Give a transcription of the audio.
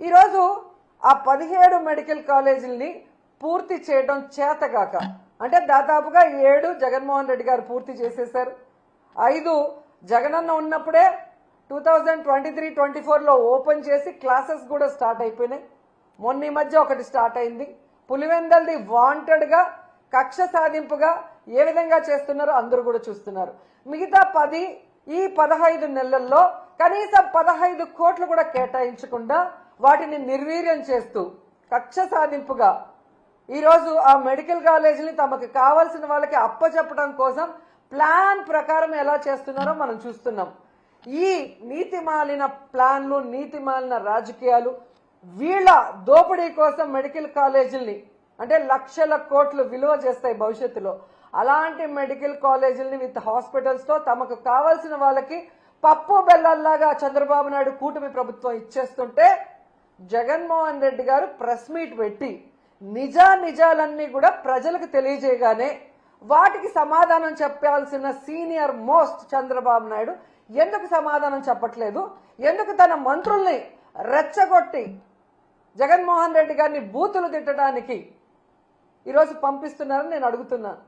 ఈరోజు ఆ పదిహేడు మెడికల్ కాలేజీలని పూర్తి చేయడం చేతగాక అంటే దాదాపుగా ఏడు జగన్మోహన్ రెడ్డి గారు పూర్తి చేసేశారు. ఐదు జగనన్న ఉన్నప్పుడే two thousand twenty three twenty ఫోర్లో ఓపెన్ చేసి క్లాసెస్ కూడా స్టార్ట్ అయిపోయినాయి. మొన్న ఈ మధ్య ఒకటి స్టార్ట్ అయింది. పులివెందల్ది వాంటెడ్గా కక్ష సాధింపుగా ఏ విధంగా చేస్తున్నారో అందరూ కూడా చూస్తున్నారు. మిగతా పది ఈ పదహైదు నెలల్లో కనీసం పదహైదు కోట్లు కూడా కేటాయించకుండా వాటిని నిర్వీర్యం చేస్తూ కక్ష సాధింపుగా. ఈరోజు ఆ మెడికల్ కాలేజీని తమకు కావాల్సిన వాళ్ళకి అప్పచెప్పడం కోసం ప్లాన్ ప్రకారం ఎలా చేస్తున్నారో మనం చూస్తున్నాం. ఈ నీతి మాలిన ప్లాన్లు నీతి మాలిన రాజకీయాలు వీళ్ళ దోపిడీ కోసం మెడికల్ కాలేజీల్ని అంటే లక్షల కోట్లు విలువ చేస్తాయి భవిష్యత్తులో. అలాంటి మెడికల్ కాలేజీల్ని విత్ హాస్పిటల్స్తో తమకు కావాల్సిన వాళ్ళకి పప్పు బెల్లల్లాగా చంద్రబాబు నాయుడు కూటమి ప్రభుత్వం ఇచ్చేస్తుంటే జగన్మోహన్ రెడ్డి గారు ప్రెస్ మీట్ పెట్టి నిజా నిజాలన్నీ కూడా ప్రజలకు తెలియజేయగానే వాటికి సమాధానం చెప్పాల్సిన సీనియర్ మోస్ట్ చంద్రబాబు నాయుడు ఎందుకు సమాధానం చెప్పట్లేదు? ఎందుకు తన మంత్రుల్ని రెచ్చగొట్టి జగన్మోహన్ రెడ్డి గారిని బూతులు తిట్టడానికి ఈరోజు పంపిస్తున్నారని నేను అడుగుతున్నాను.